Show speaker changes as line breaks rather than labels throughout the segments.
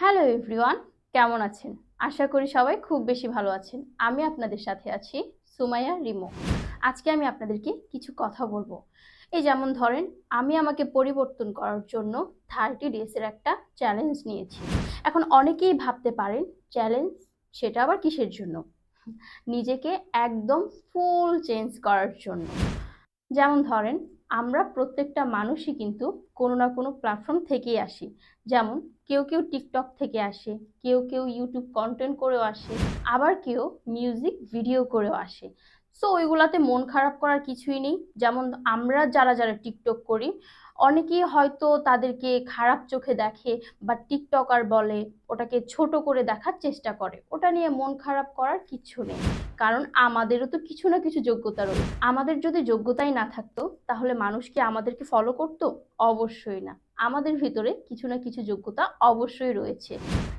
Hello everyone কেমন আছেন? আশা করি সবাই খুব বেশি ভালো আছেন। আমি আপনাদের সাথে আছি সুমাইয়া রিমো। আজকে আমি আপনাদেরকে কিছু কথা বলব। এই যেমন ধরেন, আমি আমাকে পরিবর্তন করার জন্য থার্টি ডেজের একটা চ্যালেঞ্জ নিয়েছি। এখন অনেকেই ভাবতে পারেন চ্যালেঞ্জ সেটা আবার কিসের জন্য? নিজেকে একদম ফুল চেঞ্জ করার জন্য। যেমন ধরেন আমরা প্রত্যেকটা মানুষই কিন্তু কোনো না কোনো প্ল্যাটফর্ম থেকেই আসি। যেমন কেউ কেউ টিকটক থেকে আসে, কেউ কেউ ইউটিউব কন্টেন্ট করেও আসে, আবার কেউ মিউজিক ভিডিও করেও আসে। সো ওইগুলাতে মন খারাপ করার কিছুই নেই। যেমন আমরা যারা যারা টিকটক করি, অনেকেই হয়তো তাদেরকে খারাপ চোখে দেখে বা টিকটকার বলে, ওটাকে ছোট করে দেখার চেষ্টা করে। ওটা নিয়ে মন খারাপ করার কিছু নেই। কারণ আমাদেরও তো কিছু না কিছু যোগ্যতা রয়েছে। আমাদের যদি যোগ্যতাই না থাকতো, তাহলে মানুষ কি আমাদেরকে ফলো করতো? অবশ্যই না। আমাদের ভিতরে কিছু না কিছু যোগ্যতা অবশ্যই রয়েছে।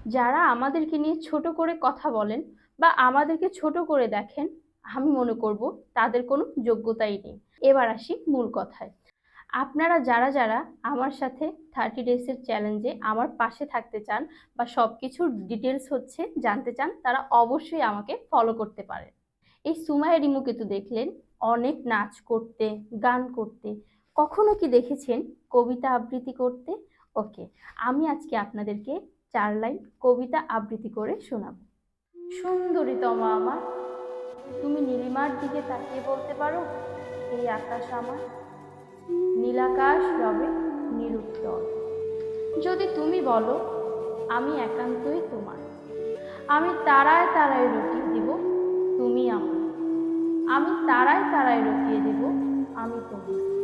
যারা আমাদেরকে নিয়ে ছোট করে কথা বলেন বা আমাদেরকে ছোট করে দেখেন আমি মনে করব তাদের কোনো যোগ্যতাই নেই। এবার আসি মূল কথায়। আপনারা যারা যারা আমার সাথে থার্টি ডেজের চ্যালেঞ্জে আমার পাশে থাকতে চান বা সব কিছুর ডিটেলস হচ্ছে জানতে চান, তারা অবশ্যই আমাকে ফলো করতে পারেন এই সুমায়া রিমুকে দেখলেন অনেক নাচ করতে, গান করতে। কখনো কি দেখেছেন কবিতা আবৃত্তি করতে? ওকে আমি আজকে আপনাদেরকে চার লাইন কবিতা আবৃত্তি করে শোনাবো। সুন্দরীতমা আমার। তুমি নীলিমার দিকে তাকিয়ে বলতে পারো? এই আকাশ আমার। নীলাকাশ রবে নিরুত্তর। যদি তুমি বলো, আমি একান্তই তোমার। আমি তারায় তারায় রটিয়ে দিব, তুমি আমার। আমি তারায় তারায় রটিয়ে দেব, আমি তোমার।